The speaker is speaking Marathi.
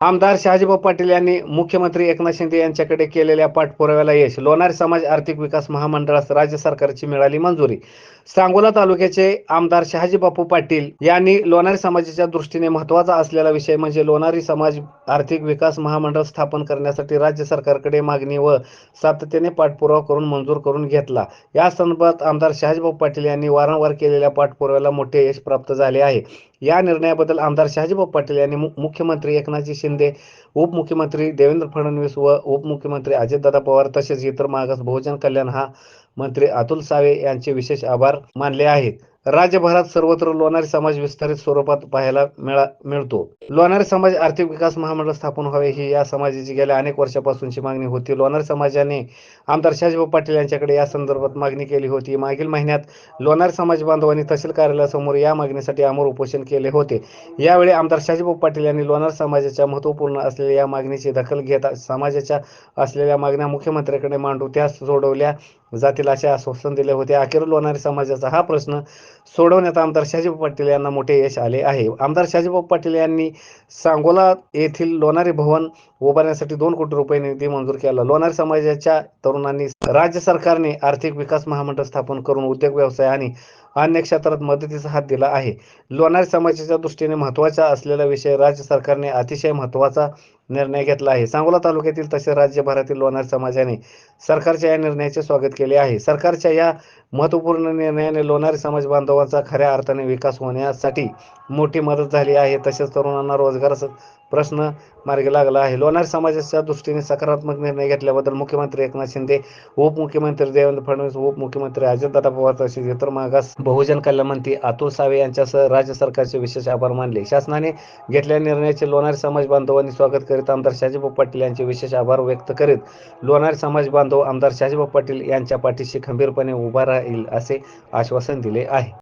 आमदार शहाजीभाऊ पाटील यांनी मुख्यमंत्री एकनाथ शिंदे यांच्याकडे केलेल्या पाठपुराव्याला यश. लोणारी समाज आर्थिक विकास महामंडळास राज्य सरकारची मिळाली मंजुरी. सांगोला तालुक्याचे आमदार शहाजी बापू पाटील यांनी लोणारी समाजाच्या दृष्टीने महत्त्वाचा असलेला विषय म्हणजे लोणारी समाज आर्थिक विकास महामंडळ स्थापन करण्यासाठी राज्य सरकारकडे मागणी व सातत्याने पाठपुरावा करून मंजूर करून घेतला. या संदर्भात आमदार शहाजीभाऊ पाटील यांनी वारंवार केलेल्या पाठपुराव्याला मोठे यश प्राप्त झाले आहे. या निर्णयाबद्दल आमदार शहाजीभाऊ पाटील यांनी मुख्यमंत्री एकनाथजी शिंदे उपमुख्यमंत्री देवेंद्र फडणवीस व उपमुख्यमंत्री अजितदादा पवार तसेच इतर मागास बहुजन कल्याण हा मंत्री अतुल सावे यांचे विशेष आभार मानले आहेत. राज्यभरात सर्वत्र लोणारी समाज विस्तारित स्वरूपात पाहायला मिळा मिळतो. लोणारी समाज आर्थिक विकास महामंडळ स्थापन व्हावे ही या समाजाची गेल्या अनेक वर्षापासूनची मागणी होती. लोणारी समाजाने आमदार शहाजीभाऊ पाटील यांच्याकडे या संदर्भात मागणी केली होती. मागील महिन्यात लोणारी समाज बांधवांनी तहसील कार्यालयासमोर या मागणीसाठी आमोर उपोषण केले होते. यावेळी आमदार शहाजीभाऊ पाटील यांनी लोणार समाजाच्या महत्त्वपूर्ण असलेल्या या मागणीची दखल घेत समाजाच्या असलेल्या मागण्या मुख्यमंत्र्यांकडे मांडू त्या सोडवल्या जातील असे आश्वासन दिले होते. अखेर लोणारी समाजाचा हा प्रश्न सोडवण्यात आमदार शहाजीभाऊ पाटील यांना मोठे यश आले आहे. आमदार शहाजीभाऊ पाटील यांनी सांगोला येथील लोणारी भवन उभारण्यासाठी दोन कोटी रुपये निधी मंजूर केला. लोणारी समाजाच्या तरुणांनी राज्य सरकारने आर्थिक विकास महामंडळ स्थापन करून उद्योग व्यवसाय आणि अन्य क्षेत्रात मदतीचा हात दिला आहे. लोणार समाजाच्या दृष्टीने महत्त्वाचा असलेला विषय राज्य सरकारने अतिशय महत्त्वाचा निर्णय घेतला आहे. सांगोला तालुक्यातील तसेच राज्यभरातील लोणारी समाजाने सरकारच्या या निर्णयाचे स्वागत केले आहे. सरकारच्या या महत्त्वपूर्ण निर्णयाने लोणारी समाज बांधवांचा खऱ्या अर्थाने विकास होण्यासाठी मोठी मदत झाली आहे. तसेच तरुणांना रोजगार प्रश्न मार्गी लागला आहे. लोणार समाजाच्या दृष्टीने सकारात्मक निर्णय घेतल्याबद्दल मुख्यमंत्री एकनाथ शिंदे उपमुख्यमंत्री देवेंद्र फडणवीस उपमुख्यमंत्री अजितदादा पवार तसेच इतर मागास बहुजन कल्याण मंत्री अतुल सावे यांच्यासह राज्य सरकारचे विशेष आभार मानले. शासनाने घेतलेल्या निर्णयाचे लोणारी समाज बांधवांनी स्वागत करीत आमदार शाजीभाऊ पाटील यांचे विशेष आभार व्यक्त करीत लोणारी समाज बांधव आमदार शाजीभाऊ पाटील यांच्या पाठीशी खंबीरपणे उभा राहील असे आश्वासन दिले आहे.